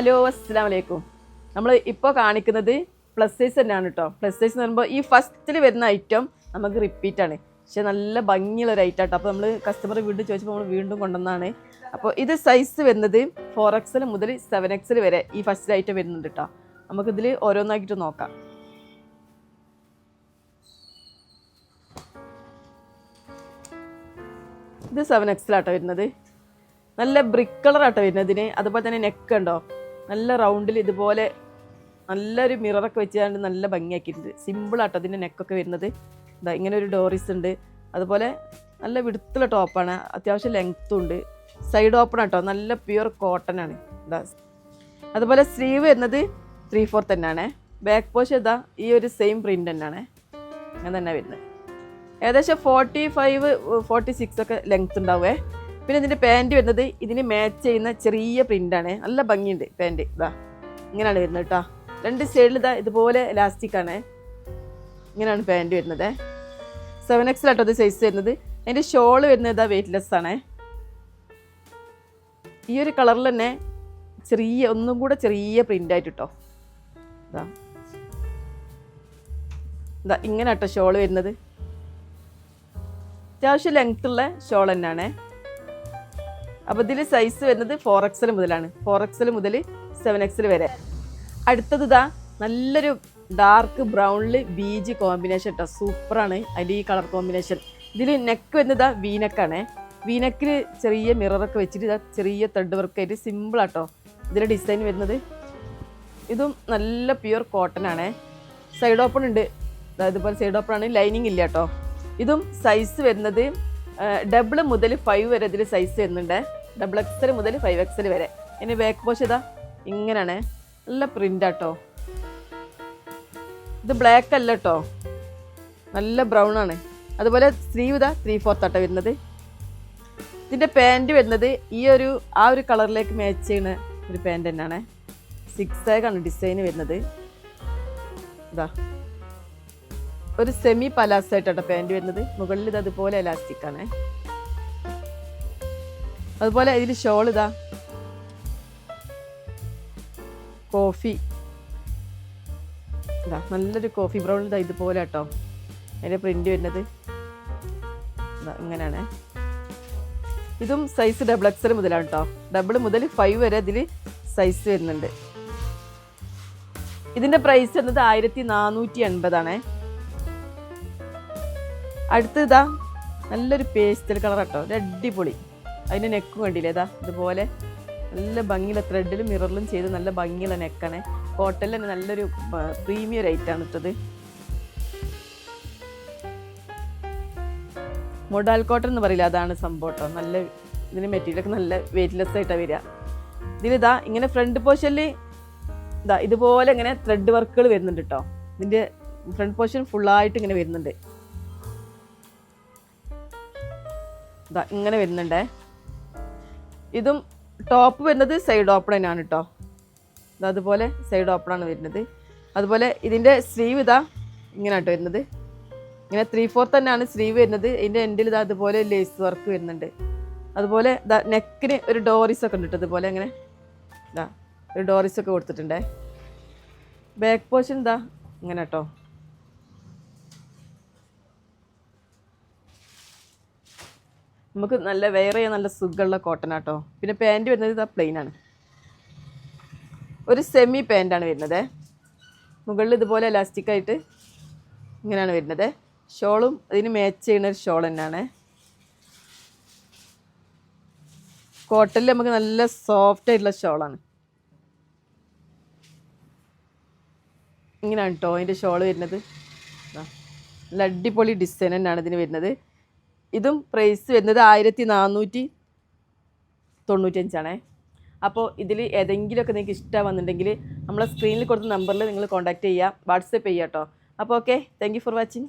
Hello അസ്സാം വലൈക്കും നമ്മൾ ഇപ്പോൾ കാണിക്കുന്നത് പ്ലസ് സൈസ് തന്നെയാണ് കേട്ടോ പ്ലസ് സൈസ് എന്ന് പറയുമ്പോൾ ഈ ഫസ്റ്റിൽ വരുന്ന ഐറ്റം നമുക്ക് റിപ്പീറ്റ് ആണ്. പക്ഷേ നല്ല ഭംഗിയുള്ള ഒരു ഐറ്റം ആട്ടോ. അപ്പോൾ നമ്മൾ കസ്റ്റമർ വീണ്ടും ചോദിച്ചപ്പോൾ നമ്മൾ വീണ്ടും കൊണ്ടുവന്നതാണ്. അപ്പോൾ ഇത് സൈസ് വരുന്നത് ഫോർ എക്സൽ മുതൽ സെവൻ എക്സൽ വരെ ഈ ഫസ്റ്റ് ഐറ്റം വരുന്നുണ്ട് കേട്ടോ നമുക്കിതിൽ ഓരോന്നാക്കിയിട്ട് നോക്കാം. ഇത് സെവൻ എക്സലാട്ടോ വരുന്നത്. നല്ല ബ്രിക്ക് കളറാട്ടോ വരുന്നതിന്. അതുപോലെ തന്നെ നെക്ക് ഉണ്ടോ? നല്ല റൗണ്ടിൽ ഇതുപോലെ നല്ലൊരു മിററൊക്കെ വെച്ചാണ്ട് നല്ല ഭംഗിയാക്കിയിട്ടുണ്ട്. സിമ്പിളാട്ടോ അതിന്റെ നെക്കൊക്കെ വരുന്നത്. എന്താ ഇങ്ങനെ ഒരു ഡോറിസ് ഉണ്ട്. അതുപോലെ നല്ല വിടുത്തുള്ള ടോപ്പാണ് അത്യാവശ്യം ലെങ്ത്തും ഉണ്ട്. സൈഡ് ഓപ്പൺ ആട്ടോ. നല്ല പ്യുവർ കോട്ടൺ ആണ്. ഇതാ അതുപോലെ സ്ലീവ് വരുന്നത് ത്രീ ഫോർ തന്നെയാണ് ബാക്ക് പോഷ് ഇതാ ഈ ഒരു സെയിം പ്രിന്റ് തന്നെയാണ്. അങ്ങനെ തന്നെ വരുന്നത്. ഏകദേശം ഫോർട്ടി ഫൈവ് ഫോർട്ടി സിക്സ് ഒക്കെ ലെങ്ത് ഉണ്ടാവേ പിന്നെ ഇതിന്റെ പാന്റ് വരുന്നത് ഇതിന് മാച്ച് ചെയ്യുന്ന ചെറിയ പ്രിന്റാണ് നല്ല ഭംഗിയുണ്ട് പാന്റ് ഇതാ ഇങ്ങനെയാണ് വരുന്നത് കേട്ടോ രണ്ട് സൈഡിൽ ഇതാ ഇതുപോലെ ഇലാസ്റ്റിക്കാണ് ഇങ്ങനെയാണ് പാന്റ് വരുന്നത്. സെവൻ എക്സ് ആട്ടോ ഇത് സൈസ് വരുന്നത്. അതിന്റെ ഷോൾ വരുന്നത് ഇതാ വെയിറ്റ്ലെസ് ആണ്. ഈ ഒരു കളറിൽ തന്നെ ചെറിയ ഒന്നും കൂടെ ചെറിയ പ്രിന്റ് ആയിട്ട് കേട്ടോ ഇതാ ഇതാ ഇങ്ങനെ കേട്ടോ ഷോൾ വരുന്നത്. അത്യാവശ്യം ലെങ്ത്തുള്ള ഷോൾ തന്നെയാണ്. അപ്പോൾ ഇതിൽ സൈസ് വരുന്നത് ഫോർ എക്സൽ മുതലാണ്. ഫോർ എക്സൽ മുതൽ സെവൻ എക്സൽ വരെ. അടുത്തത് ഇതാ നല്ലൊരു ഡാർക്ക് ബ്രൗണിൽ ബീജ് കോമ്പിനേഷൻ കേട്ടോ സൂപ്പറാണ് അതിന്റെ ഈ കളർ കോമ്പിനേഷൻ ഇതിൽ നെക്ക് വരുന്നത് വീനക്കാണ് വീനക്കിൽ ചെറിയ മിററൊക്കെ വെച്ചിട്ട് ഇതാ ചെറിയ ത്രെഡ് വർക്കായിട്ട് സിമ്പിളാട്ടോ ഇതിലെ ഡിസൈൻ വരുന്നത് ഇതും നല്ല പ്യുവർ കോട്ടൺ ആണ്. സൈഡ് ഓപ്പൺ ഉണ്ട്. അതായത് ഇതുപോലെ സൈഡ് ഓപ്പൺ ആണ്. ലൈനിങ് ഇല്ല കേട്ടോ ഇതും സൈസ് വരുന്നത് ഡബിൾ മുതൽ ഫൈവ് വരെ ഇതിൽ സൈസ് വരുന്നുണ്ട്. ഡബിൾ എക്സൽ മുതൽ ഫൈവ് എക്സൽ വരെ. ഇനി ബാക്ക് പോഷ് ഇതാ. ഇങ്ങനെയാണ്. നല്ല പ്രിന്റ് ആട്ടോ. ഇത് ബ്ലാക്ക് അല്ല കേട്ടോ നല്ല ബ്രൗൺ ആണ്. അതുപോലെ സ്ലീവ് ഇതാ ത്രീ ഫോർത്ത് ആട്ടോ വരുന്നത്. ഇതിന്റെ പാന്റ് വരുന്നത് ഈ ഒരു ആ ഒരു കളറിലേക്ക് മാച്ച് ചെയ്യുന്ന ഒരു പാന്റ് തന്നെയാണ്. സിക്സ് ആഗാണ് ഡിസൈൻ വരുന്നത്. ഇതാ. ഒരു സെമി പലാസ് ആയിട്ടാണ് പാന്റ് വരുന്നത്. മുകളിൽ ഇത് അതുപോലെ എലാസ്റ്റിക് ആണ്. അതുപോലെ ഇതിൽ ഷോൾ ഇതാ. കോഫി. ഇതാ നല്ലൊരു കോഫി ബ്രൗൺ ഇതാ ഇതുപോലെ കേട്ടോ. അതിന്റെ പ്രിന്റ് വരുന്നത്. ഇങ്ങനെയാണ്. ഇതും സൈസ് ഡബിൾ എക്സൽ മുതലാണ് കേട്ടോ. ഡബിൾ മുതൽ ഫൈവ് വരെ ഇതിൽ സൈസ് വരുന്നുണ്ട്. ഇതിന്റെ പ്രൈസ് എന്നത് ആയിരത്തി നാനൂറ്റി എൺപതാണേ അടുത്തതാ നല്ലൊരു പേസ്റ്റൽ കളർ കേട്ടോ. ഒരു അടിപൊളി. അതിന്റെ നെക്ക് കണ്ടില്ലേ? ഇതാ ഇതുപോലെ നല്ല ഭംഗിയുള്ള ത്രെഡിലും മിററിലും ചെയ്ത് നല്ല ഭംഗിയുള്ള നെക്കാണ് കോട്ടണിൽ തന്നെ നല്ലൊരു പ്രീമിയം റേറ്റാണ് ഇട്ടത് മൊഡാൽ കോട്ടൺ എന്ന് പറയില്ല അതാണ് സംഭവം കേട്ടോ നല്ല ഇതിന് മെറ്റീരിയലൊക്കെ നല്ല വെയിറ്റ്ലെസ് ആയിട്ടാണ് വരിക. ഇതിലിതാ ഇങ്ങനെ ഫ്രണ്ട് പോർഷനിൽ ഇതാ ഇതുപോലെ ഇങ്ങനെ ത്രെഡ് വർക്കുകൾ വരുന്നുണ്ട് കേട്ടോ ഇതിന്റെ ഫ്രണ്ട് പോർഷൻ ഫുള്ളായിട്ട് ഇങ്ങനെ വരുന്നുണ്ട്. ഇതാ ഇങ്ങനെ വരുന്നുണ്ടേ. ഇതും ടോപ്പ് വരുന്നത് സൈഡ് ഓപ്പൺ തന്നെയാണ് കേട്ടോ അതുപോലെ സൈഡ് ഓപ്പൺ ആണ് വരുന്നത്. അതുപോലെ ഇതിന്റെ സ്ലീവ് ഇതാ ഇങ്ങനെ കേട്ടോ വരുന്നത്. ഇങ്ങനെ ത്രീ ഫോർത്ത് തന്നെയാണ് സ്ലീവ് വരുന്നത്. ഇതിന്റെ എൻഡിൽ ഇതാ അതുപോലെ ലേസ് വർക്ക് വരുന്നുണ്ട്. അതുപോലെ നെക്കിന് ഒരു ഡോറീസ് ഒക്കെ ഉണ്ട് ഇതുപോലെ ഇങ്ങനെ ഇതാ ഒരു ഡോറീസ് ഒക്കെ കൊടുത്തിട്ടുണ്ടേ. ബാക്ക് പോർഷൻ ഇതാ ഇങ്ങനെ കേട്ടോ നമുക്ക് നല്ല ചെയ്യാൻ നല്ല സുഖമുള്ള കോട്ടൺ ആട്ടോ. പിന്നെ പാന്റ് വരുന്നത് ഇതാ പ്ലെയിൻ ആണ്. ഒരു സെമി പാന്റാണ് വരുന്നത്. മുകളിൽ ഇതുപോലെ ഇലാസ്റ്റിക്കായിട്ട് ഇങ്ങനെയാണ് വരുന്നത്. ഷോളും അതിന് മാച്ച് ചെയ്യുന്ന ഒരു ഷോൾ തന്നെയാണ്. കോട്ടണിൽ നമുക്ക് നല്ല സോഫ്റ്റ് ആയിട്ടുള്ള ഷോളാണ് ഇങ്ങനെയാണ് കേട്ടോ അതിന്റെ ഷോൾ വരുന്നത്. നല്ല അടിപൊളി ഡിസൈൻ തന്നെയാണ് ഇതിന് വരുന്നത്. ഇതും പ്രൈസ് വരുന്നത് ആയിരത്തി നാനൂറ്റി തൊണ്ണൂറ്റഞ്ചാണേ അപ്പോൾ ഇതിൽ ഏതെങ്കിലുമൊക്കെ നിങ്ങൾക്ക് ഇഷ്ടമാണെന്നുണ്ടെങ്കിൽ നമ്മളെ സ്ക്രീനിൽ കൊടുത്ത നമ്പറിൽ നിങ്ങൾ കോൺടാക്റ്റ് ചെയ്യുക വാട്സപ്പ് ചെയ്യുക കേട്ടോ അപ്പോൾ ഓക്കെ താങ്ക് ഫോർ വാച്ചിങ്